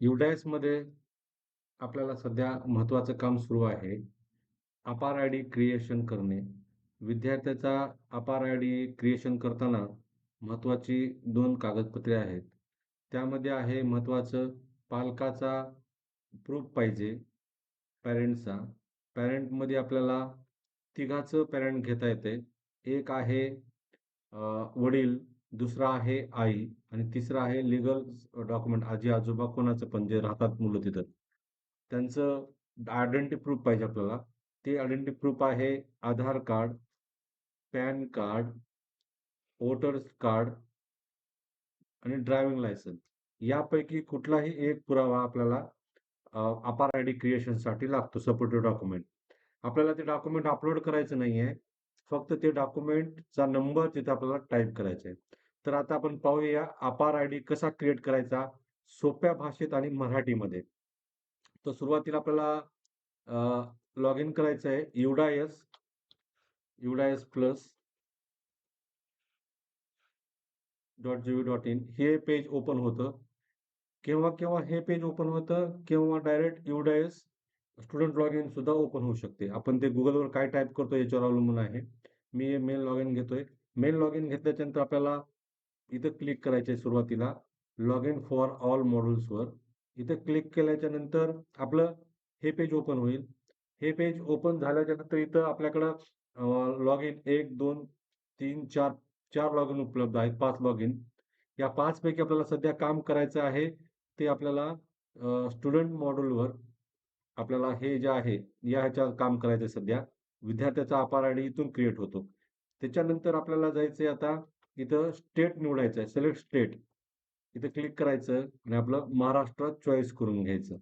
मध्ये आपल्याला सध्या महत्त्वाचं काम सुरू आहे. अपार आय-डी क्रिएशन करणे. विद्यार्थ्याचा अपार आय-डी क्रिएशन करताना महत्त्वाची दोन कागदपत्रे आहेत. त्यामध्ये आहे महत्त्वाचं पालकाचा प्रूफ पाहिजे, पॅरेंटचा. पॅरेंटमध्ये आपल्याला तिघाचं पॅरेंट घेता येते. एक आहे वडील, दुसरा आहे आई आणि तिसरा आहे लीगल डॉक्युमेंट आजी-आजोबा कोणाचं पण जे राहतात मुलं तिथं. त्यांचं आयडेंटिटी प्रूफ पाहिजे आपल्याला. ते आयडेंटिटी प्रूफ आहे Aadhaar card, PAN card, voters card आणि ड्रायव्हिंग लायसन्स. यापैकी कुठलाही एक पुरावा आपल्याला अपार आय-डी क्रिएशनसाठी लागतो सपोर्टिव्ह डॉक्युमेंट. आपल्याला ते डॉक्युमेंट अपलोड करायचं नाही आहे फक्त ते डॉक्युमेंटचा नंबर तिथे आपल्याला टाइप करायचा आहे. तर आता आपण पाहूया अपार आय-डी कसा क्रिएट करायचा सोप्या भाषेत आणि मराठीमध्ये. तर सुरुवातीला आपल्याला लॉग इन करायचं आहे. UDISE UDISE plus dot G dot in हे पेज ओपन होतं. केव्हा केव्हा हे पेज ओपन होतं, केव्हा direct UDISE student log in सुद्धा ओपन होऊ शकते. आपण ते गुगलवर काय टाईप करतो याच्यावर अवलंबून आहे. मी हे मेल लॉग इन घेतोय. मेल लॉग इन घेतल्याच्यानंतर आपल्याला इथं क्लिक करायचं आहे सुरुवातीला लॉग इन फॉर ऑल मॉड्यूल्सवर. इथं क्लिक केल्याच्यानंतर आपलं हे पेज ओपन होईल. हे पेज ओपन झाल्याच्यानंतर इथं आपल्याकडं लॉग इन एक, दोन, तीन, चार चार लॉग इन उपलब्ध आहेत. पाच लॉग इन. या पाचपैकी आपल्याला सध्या काम करायचं आहे ते आपल्याला स्टुडंट मॉड्यूलवर आपल्याला हे जे आहे या ह्याच्यावर काम करायचं सध्या. विद्यार्थ्याचा अपार आय-डी इथून क्रिएट होतो. त्याच्यानंतर आपल्याला जायचं आता इथं स्टेट निवडायचं आहे. Select state. इथं क्लिक करायचं आणि आपलं महाराष्ट्र चॉईस करून घ्यायचं.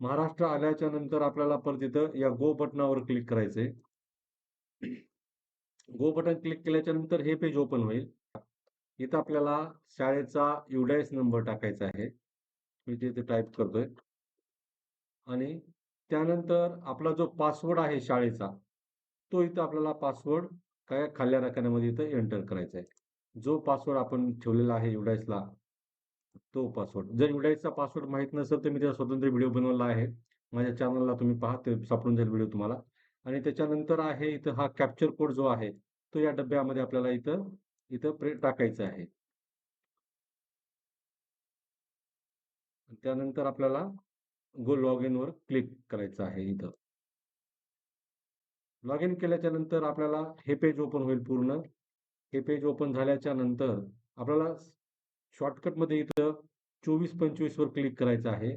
महाराष्ट्र आल्याच्यानंतर आपल्याला परत इथं या गो बटनावर क्लिक करायचंय. गो बटन क्लिक केल्याच्यानंतर हे पेज ओपन होईल. इथं आपल्याला शाळेचा युडायस नंबर टाकायचा आहे. मी तिथे टाईप करतोय. आणि त्यानंतर आपला जो पासवर्ड आहे शाळेचा, तो इथं आपल्याला पासवर्ड काय खाल्ल्या रकान्यामध्ये इथं एंटर करायचा आहे. जो पासवर्ड आपण ठेवलेला आहे युडाईसला तो पासवर्ड. जर युडाईसचा पासवर्ड माहीत नसेल तर मी त्याचा स्वतंत्र व्हिडिओ बनवला आहे. माझ्या चॅनलला तुम्ही पहा ते सापडून जाईल व्हिडिओ तुम्हाला. आणि त्याच्यानंतर आहे इथं हा कॅप्चर कोड जो आहे, तो या डब्यामध्ये आपल्याला इथं इथं प्रे टाकायचा आहे. त्यानंतर आपल्याला गो लॉग इनवर क्लिक करायचं आहे इथं. लॉग इन केल्याच्यानंतर आपल्याला हे पेज ओपन होईल पूर्ण. हे पेज ओपन झाल्याच्यानंतर आपल्याला शॉर्टकटमध्ये इथं 24-25 वर क्लिक करायचं आहे.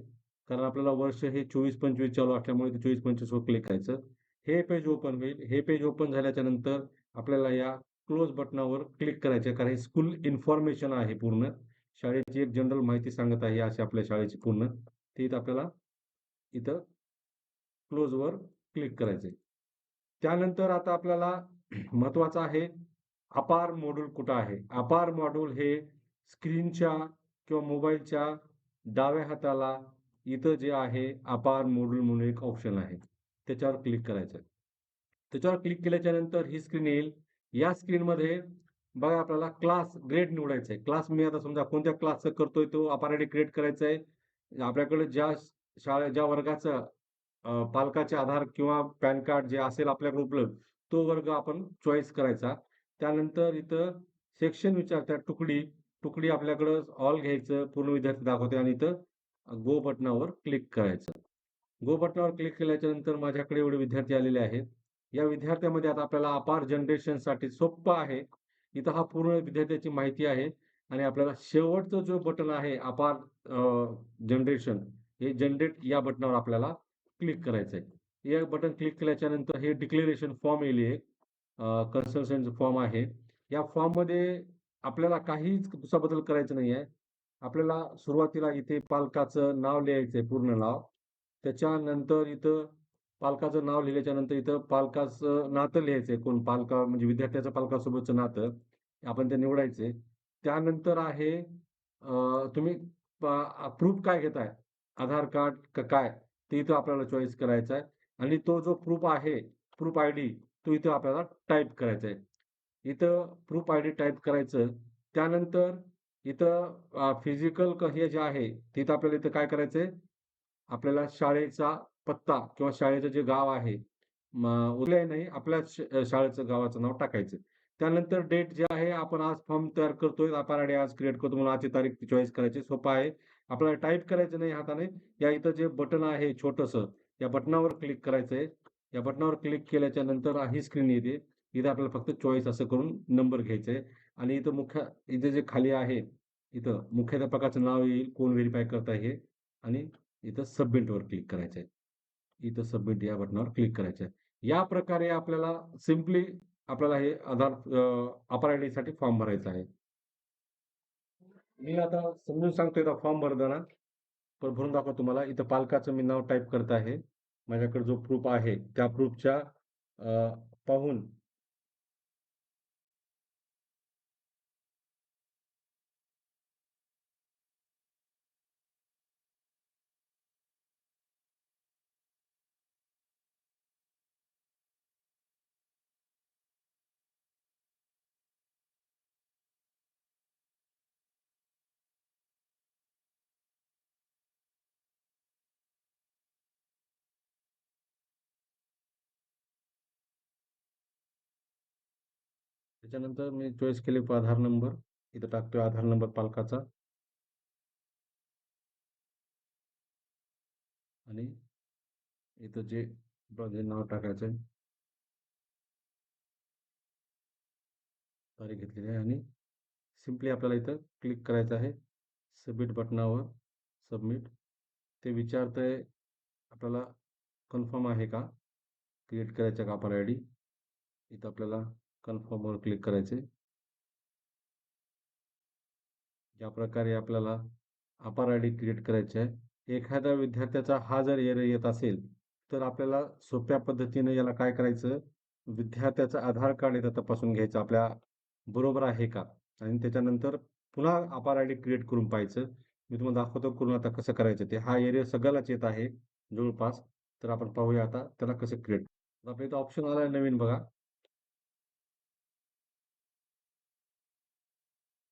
कारण आपल्याला वर्ष हे 24-25 चालू असल्यामुळे 24-25 वर क्लिक करायचं. हे पेज ओपन होईल. हे पेज ओपन झाल्याच्यानंतर आपल्याला या क्लोज बटनावर क्लिक करायचं आहे. कारण हे स्कूल इन्फॉर्मेशन आहे पूर्ण. शाळेची एक जनरल माहिती सांगत आहे अशी आपल्या शाळेची पूर्ण. ते इथं आपल्याला इथं क्लोजवर क्लिक करायचंय. त्यानंतर आता आपल्याला महत्त्वाचं आहे अपार मॉड्यूल कुठं आहे? अपार मॉड्यूल हे स्क्रीनच्या किंवा मोबाईलच्या डाव्या हाताला इथं जे आहे अपार मॉड्यूल म्हणून एक ऑप्शन आहे. त्याच्यावर क्लिक करायचं आहे. त्याच्यावर क्लिक केल्याच्यानंतर ही स्क्रीन येईल. या स्क्रीनमध्ये बघा आपल्याला क्लास ग्रेड निवडायचा आहे. क्लास मी आता समजा कोणत्या क्लासचं करतोय तो अपार आयडी क्रिएट करायचा आहे. आपल्याकडे ज्या शाळे ज्या वर्गाचं पालकाचे आधार किंवा पॅन कार्ड जे असेल आपल्याकडे उपलब्ध, तो वर्ग आपण चॉईस करायचा. त्यानंतर इथं सेक्शन विचारतात तुकडी. तुकडी आपल्याकडं ऑल घ्यायचं, पूर्ण विद्यार्थी दाखवते आणि इथं गो बटनावर क्लिक करायचं. गो बटनावर क्लिक केल्याच्यानंतर माझ्याकडे एवढे विद्यार्थी आलेले आहेत. या विद्यार्थ्यामध्ये आता आपल्याला अपार जनरेशनसाठी सोप्पा आहे. इथं हा पूर्ण विद्यार्थ्याची माहिती आहे आणि आपल्याला शेवटचं जो बटन आहे अपार जनरेशन हे जनरेट या बटनावर आपल्याला क्लिक करायचं आहे. या बटन क्लिक केल्याच्यानंतर हे डिक्लेरेशन फॉर्म येईल एक कन्सल्टंट फॉर्म आहे. या फॉर्ममध्ये आपल्याला काहीच दुसरा बदल करायचा नाही आहे. आपल्याला सुरुवातीला इथे पालकाचं नाव लिहायचंय पूर्ण नाव. त्याच्यानंतर इथं पालकाचं नाव लिहिल्याच्या नंतर इथं पालकाचं नातं लिहायचंय. कोण पालका म्हणजे विद्यार्थ्याचं पालकासोबतचं नातं आपण ते निवडायचंय. त्यानंतर आहे तुम्ही प्रूफ काय घेताय? आधार कार्ड का काय? ते इथं आपल्याला चॉईस करायचा आहे आणि तो जो प्रूफ आहे, प्रूफ आय-डी तो इथं आपल्याला टाइप करायचा आहे. इथं प्रूफ आय-डी टाईप करायचं. त्यानंतर इथं फिजिकल हे जे आहे तिथं आपल्याला इथं काय करायचंय आपल्याला शाळेचा पत्ता किंवा शाळेचं जे गाव आहे उरले नाही आपल्या शाळेचं गावाचं नाव टाकायचं त्यानंतर डेट जे आहे आपण आज फॉर्म तयार करतोय आपण आज क्रिएट करतो म्हणून आजची तारीख चॉईस करायची सोपा आहे आपल्याला टाईप करायचं नाही हाताने या इथं जे बटन आहे छोटस या बटनावर क्लिक करायचंय या बटनावर क्लिक केल्याच्यानंतर ही स्क्रीन येते. इथं आपल्याला फक्त चॉईस असं करून नंबर घ्यायचा आहे आणि इथं मुख्य इथे जे खाली आहे इथं मुख्याध्यापकाचं नाव येईल कोण व्हेरीफाय करता हे. आणि इथं सबमिटवर क्लिक करायचं आहे इथं सबमिट या बटनावर क्लिक करायचं आहे या प्रकारे आपल्याला सिम्पली आपल्याला हे आधार अपार आयसाठी फॉर्म भरायचा आहे. मी आता समजून सांगतो इथं फॉर्म भरताना. पण भरून दाखव तुम्हाला. इथं पालकाचं मी नाव टाईप करत आहे. माझ्याकडे जो प्रूफ आहे त्या प्रूफच्या पाहून त्याच्यानंतर मी चॉईस केले आधार नंबर इथं टाकतोय आधार नंबर पालकाचा. आणि इथं जे नाव टाकायचं आहे तारीख घेतलेली आहे आणि सिम्पली आपल्याला इथं क्लिक करायचं आहे. सबमिट बटनावर सबमिट ते विचारतंय आपल्याला कन्फर्म आहे का? क्रिएट करायचं का आपण आय डी इथं आपल्याला कन्फर्मवर क्लिक करायचे. या प्रकारे आपल्याला अपार आय डी क्रिएट करायची आहे. एखाद्या विद्यार्थ्याचा हा जर एरर येत असेल तर आपल्याला सोप्या पद्धतीने याला काय करायचं? विद्यार्थ्याचं आधार कार्ड येतं तपासून घ्यायचं आपल्या बरोबर आहे का? आणि त्याच्यानंतर पुन्हा अपार आय डी क्रिएट करून पाहायचं. मी तुम्हाला दाखवतो करून आता कसं करायचं ते. हा एरिया सगळ्यालाच येत आहे. जवळपास. तर आपण पाहूया आता त्याला कसं क्रिएट आपल्या इथं ऑप्शन आला नवीन बघा.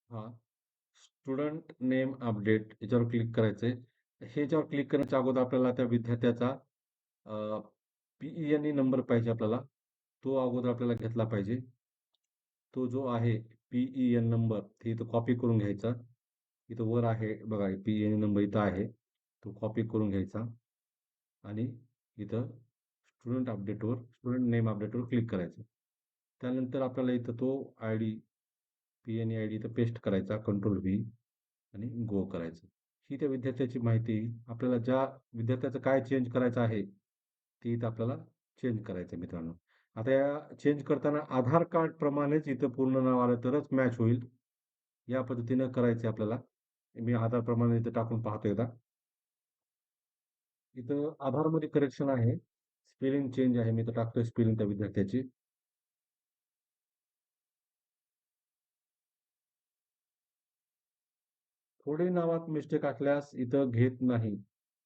हा. स्टुडंट नेम अपडेट याच्यावर क्लिक करायचंय. हे याच्यावर क्लिक करण्याच्या अगोदर आपल्याला त्या विद्यार्थ्याचा पीईएनई नंबर पाहिजे आपल्याला तो अगोदर आपल्याला घेतला पाहिजे. तो जो आहे पीईएन नंबर ते इथं कॉपी करून घ्यायचा. इथं वर आहे बघा पीईएन नंबर इथं आहे तो कॉपी करून घ्यायचा. आणि इथं स्टुडंट अपडेटवर स्टुडंट नेम अपडेटवर क्लिक करायचं. त्यानंतर आपल्याला इथं तो I D P E N I D paste करायचा कंट्रोल व्ही आणि गो करायचं. ही त्या विद्यार्थ्याची माहिती आपल्याला ज्या विद्यार्थ्याचं काय चेंज करायचं आहे ती इथं आपल्याला चेंज करायचं मित्रांनो. आता या चेंज करताना आधार कार्ड प्रमाणेच इथं पूर्ण नाव आलं तरच मॅच होईल. या पद्धतीनं करायचे आपल्याला. मी आधार प्रमाणे इथं टाकून पाहतो एकदा इथं आधारमध्ये करेक्शन आहे. स्पेलिंग चेंज आहे. मी इथं टाकतोय स्पेलिंग त्या विद्यार्थ्याची. थोडे नावात मिस्टेक असल्यास इथं घेत नाही.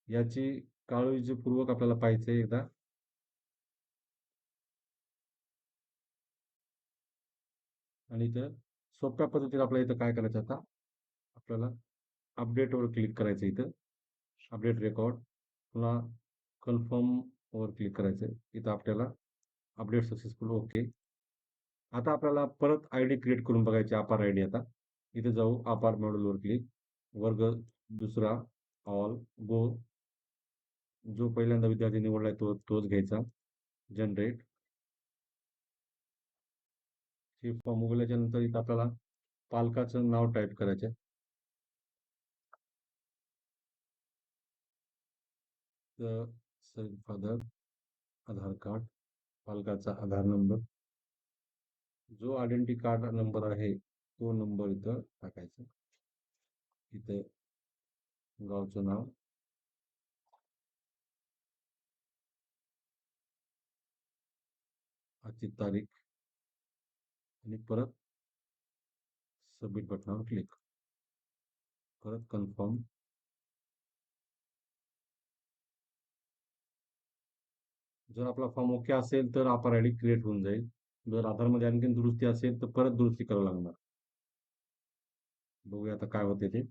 याची काळजीपूर्वक आपल्याला पाहिजे एकदा. आणि इथं सोप्या पद्धतीने आपल्याला इथं काय करायचं आता? आपल्याला अपडेटवर क्लिक करायचं इथं. अपडेट रेकॉर्ड पुन्हा कन्फर्म वर क्लिक करायचं इथं आपल्याला अपडेट सक्सेसफुल ओके आता आपल्याला परत आय डी क्रिएट करून बघायची अपार आय डी आता. इथे जाऊ अपार मॉडेलवर क्लिक वर्ग दुसरा ऑल गो जो पहिल्यांदा विद्यार्थी निवडलाय तो तोच घ्यायचा. जनरेट हे फॉर्म उघडल्याच्या नंतर इथं आपल्याला पालकाचं नाव टाईप करायचं फादर आधार कार्ड पालकाचा आधार नंबर जो आयडेंटिटी कार्ड नंबर आहे तो नंबर इथं टाकायचा. इथे गावचं नाव. आजची तारीख. आणि परत सबमिट बटनावर क्लिक. परत कन्फर्म. जर आपला फॉर्म ओके असेल तर आपार आय डी क्रिएट होऊन जाईल. जर आधारमध्ये आणखी दुरुस्ती असेल तर परत दुरुस्ती करावं लागणार. बघूया आता काय होते ते.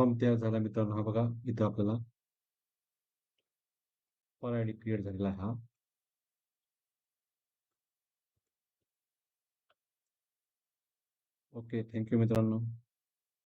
फॉर्म तयार झाला मित्रांनो. हा बघा इथं आपल्याला फॉर आय डी क्रिएट झालेला आहे हा. ओके थँक्यू मित्रांनो.